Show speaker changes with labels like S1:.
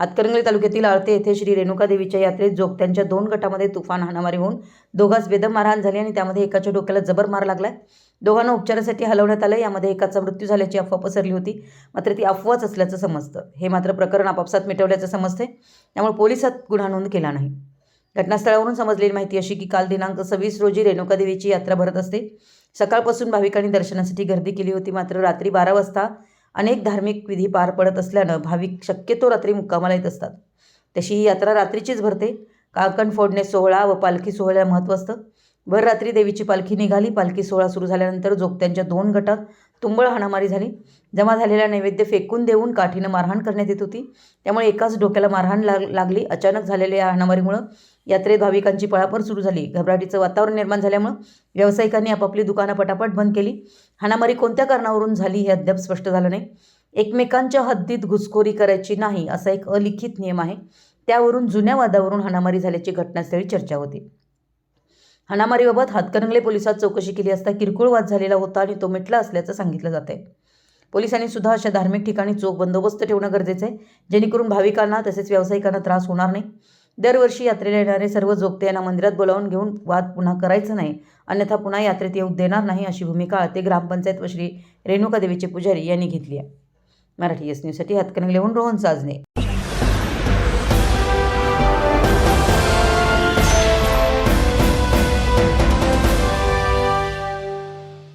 S1: हातकणंगले तालुक्यातील आळते येथे श्री रेणुका देवीच्या यात्रेत जोगत्यांच्या दोन गटामध्ये तुफान हाणामारी होऊन दोघांस बेदम मारहाण झाली आणि त्यामध्ये एकाच्या डोक्याला जबर मार लागलाय. दोघांना उपचारासाठी हलवण्यात आलं यामध्ये एकाचा मृत्यू झाल्याची अफवा पसरली होती. मात्र ती अफवाच असल्याचं समजतं. हे मात्र प्रकरण आपापसात मिटवल्याचं समजते त्यामुळे पोलिसात गुन्हा नोंद केला नाही. घटनास्थळावरून समजलेली माहिती अशी की काल दिनांक सव्वीस रोजी रेणुका देवीची यात्रा भरत असते. सकाळपासून भाविकांनी दर्शनासाठी गर्दी केली होती. मात्र रात्री बारा वाजता अनेक धार्मिक विधी पार पडत असल्यानं भाविक शक्यतो रात्री मुक्कामाला येत असतात. तशी ही यात्रा रात्रीचीच भरते. काकण फोडणे सोहळा व पालखी सोहळ्याला महत्त्व असतं. भर रात्री देवीची पालखी निघाली. पालखी सोहळा सुरू झाल्यानंतर जोगत्यांच्या दोन गटात तुंबळ हाणामारी झाली. जमा झालेला नैवेद्य फेकून देऊन काठीनं मारहाण करण्यात येत होती. त्यामुळे एकाच डोक्याला मारहाण लाग लागली. अचानक झालेल्या या हाणामारीमुळं यात्रेत भाविकांची पळापळ सुरू झाली. घबराटीचं वातावरण निर्माण झाल्यामुळं व्यावसायिकांनी आपापली दुकानं पटापट बंद केली. हाणामारी कोणत्या कारणावरून झाली हे अद्याप स्पष्ट झालं नाही. एकमेकांच्या हद्दीत घुसखोरी करायची नाही असा एक अलिखित नियम आहे. त्यावरून जुन्या वादावरून हाणामारी झाल्याची घटनास्थळी चर्चा होती. हाणामारीबाबत हातकणंगले पोलिसात चौकशी केली असता किरकोळ वाद झालेला होता आणि तो मिटला असल्याचं सांगितलं जात आहे पोलिसांनी सुद्धा अशा धार्मिक ठिकाणी चोख बंदोबस्त ठेवणं गरजेचं आहे जेणेकरून भाविकांना तसेच व्यावसायिकांना त्रास होणार नाही. दरवर्षी यात्रेला येणारे सर्व जोगते यांना मंदिरात बोलावून घेऊन वाद पुन्हा करायचं नाही अन्यथा पुन्हा यात्रेत येऊ देणार नाही अशी भूमिका ते ग्रामपंचायत व श्री रेणुका देवीचे पुजारी यांनी घेतली आहे. मराठी एस न्यूजसाठी हातकणंगलेहून रोहन साजने.